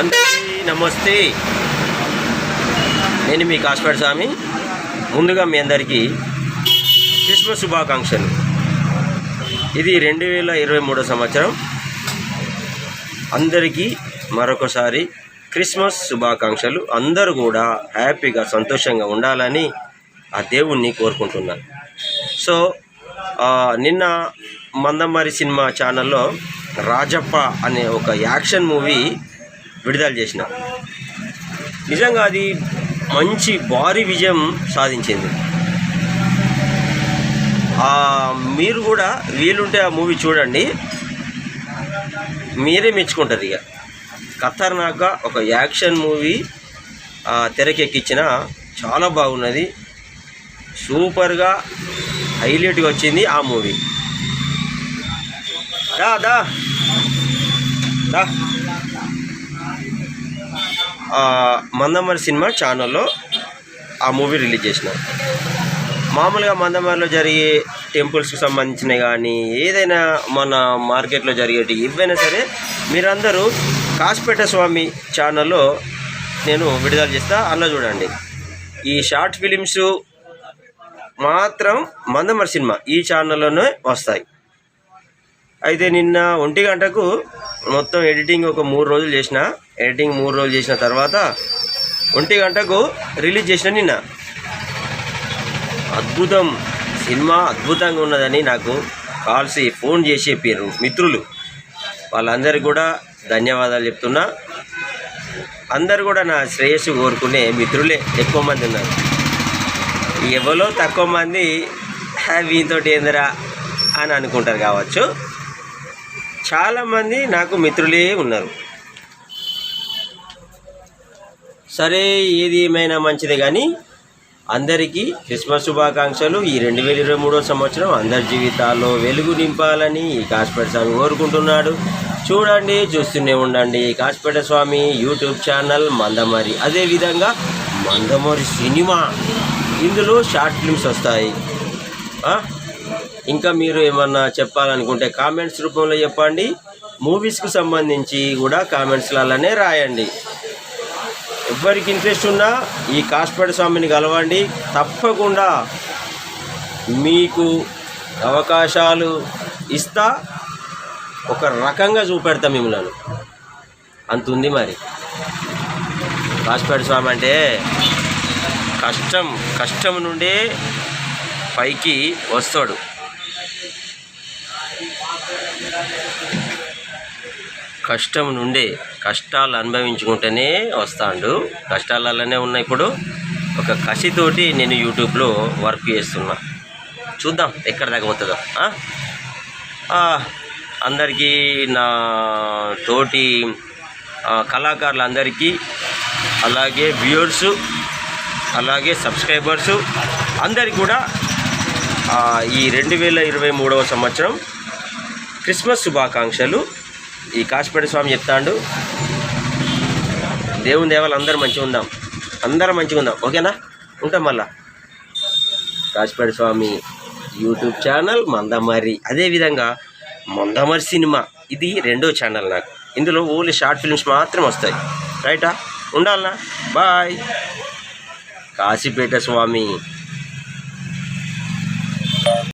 అందరికీ నమస్తే. నేను మీ కాస్పేట స్వామి. ముందుగా మీ అందరికీ క్రిస్మస్ శుభాకాంక్షలు. ఇది రెండు వేల ఇరవై మూడో సంవత్సరం. అందరికీ మరొకసారి క్రిస్మస్ శుభాకాంక్షలు. అందరూ కూడా హ్యాపీగా సంతోషంగా ఉండాలని ఆ దేవుణ్ణి కోరుకుంటున్నాను. సో నిన్న మందమారి సినిమా ఛానల్లో రాజప్ప అనే ఒక యాక్షన్ మూవీ విడుదల చేసిన. నిజంగా అది మంచి భారీ విజయం సాధించింది. మీరు కూడా వీలుంటే ఆ మూవీ చూడండి. మీరే మెచ్చుకుంటారు ఇక. ఖతర్నాక్గా ఒక యాక్షన్ మూవీ తెరకెక్కించిన చాలా బాగున్నది. సూపర్గా హైలైట్గా వచ్చింది ఆ మూవీ. దా దా. దా. మందమరి సినిమా ఛానల్లో ఆ మూవీ రిలీజ్ చేసినారు మామూలుగా మందమరిలో జరిగే టెంపుల్స్కి సంబంధించినవి కానీ ఏదైనా మన మార్కెట్లో జరిగేటి ఏవైనా సరే మీరందరూ కాసిపేట స్వామి ఛానల్లో నేను విడుదల చేస్తా. అందులో చూడండి. ఈ షార్ట్ ఫిలిమ్స్ మాత్రం మందమరి సినిమా ఈ ఛానల్లోనే వస్తాయి. అయితే నిన్న ఒంటి గంటకు మొత్తం ఎడిటింగ్ ఒక మూడు రోజులు చేసిన ఎడిటింగ్ మూడు రోజులు చేసిన తర్వాత ఒంటి గంటకు రిలీజ్ చేసిన నిన్న. అద్భుతం. సినిమా అద్భుతంగా ఉన్నదని నాకు కాల్సి ఫోన్ చేసి చెప్పారు మిత్రులు. వాళ్ళందరికీ కూడా ధన్యవాదాలు చెప్తున్నా. అందరు కూడా నా శ్రేయస్సు కోరుకునే మిత్రులే ఎక్కువ మంది ఉన్నారు. ఎవరో తక్కువ మంది "హా, ఏందిరా అని అనుకుంటారు కావచ్చు. చాలామంది నాకు మిత్రులే ఉన్నారు. సరే ఏది ఏమైనా మంచిదే కానీ అందరికీ క్రిస్మస్ శుభాకాంక్షలు. ఈ రెండు వేల ఇరవై మూడో సంవత్సరం అందరి జీవితాల్లో వెలుగు నింపాలని ఈ కాశపేట స్వామి కోరుకుంటున్నాడు. చూడండి చూస్తూనే ఉండండి కాశపేట స్వామి యూట్యూబ్ ఛానల్ మందమరి. అదేవిధంగా మందమరి సినిమా. ఇందులో షార్ట్ ఫిల్మ్స్ వస్తాయి. ఇంకా మీరు ఏమన్నా చెప్పాలనుకుంటే కామెంట్స్ రూపంలో చెప్పండి. మూవీస్కు సంబంధించి కూడా కామెంట్స్లలోనే రాయండి. ఎవరికి ఇంట్రెస్ట్ ఉన్నా ఈ కాస్పేట స్వామిని కలవండి. తప్పకుండా మీకు అవకాశాలు ఇస్తా. ఒక రకంగా చూపెడతా మిమ్మల్ని. అంతుంది మరి. కాస్పేట స్వామి అంటే కష్టం కష్టం నుండే పైకి వస్తాడు. కష్టం నుండే కష్టాలు అనుభవించుకుంటేనే వస్తాడు. కష్టాలలోనే ఉన్నాయి ఇప్పుడు ఒక కసితోటి నేను యూట్యూబ్లో వర్క్ చేస్తున్నా. చూద్దాం ఎక్కడ దాకా అందరికీ నా తోటి కళాకారులందరికీ అలాగే వ్యూవర్స్ అలాగే సబ్స్క్రైబర్సు అందరికీ కూడా ఈ రెండు వేల ఇరవై మూడవ సంవత్సరం క్రిస్మస్ శుభాకాంక్షలు. ఈ కాశీపేట స్వామి చెప్తాడు. దేవుని దేవాలు అందరూ మంచిగా ఉందాం. అందరం మంచిగా ఉందాం. ఓకేనా? ఉంటాం మళ్ళా. కాశీపేట స్వామి యూట్యూబ్ ఛానల్ మందమరి అదేవిధంగా మందమరి సినిమా. ఇది రెండో ఛానల్ నాకు. ఇందులో ఓన్లీ షార్ట్ ఫిల్మ్స్ మాత్రం వస్తాయి. రైటా? ఉండాలనా? బాయ్. కాశీపేట స్వామి.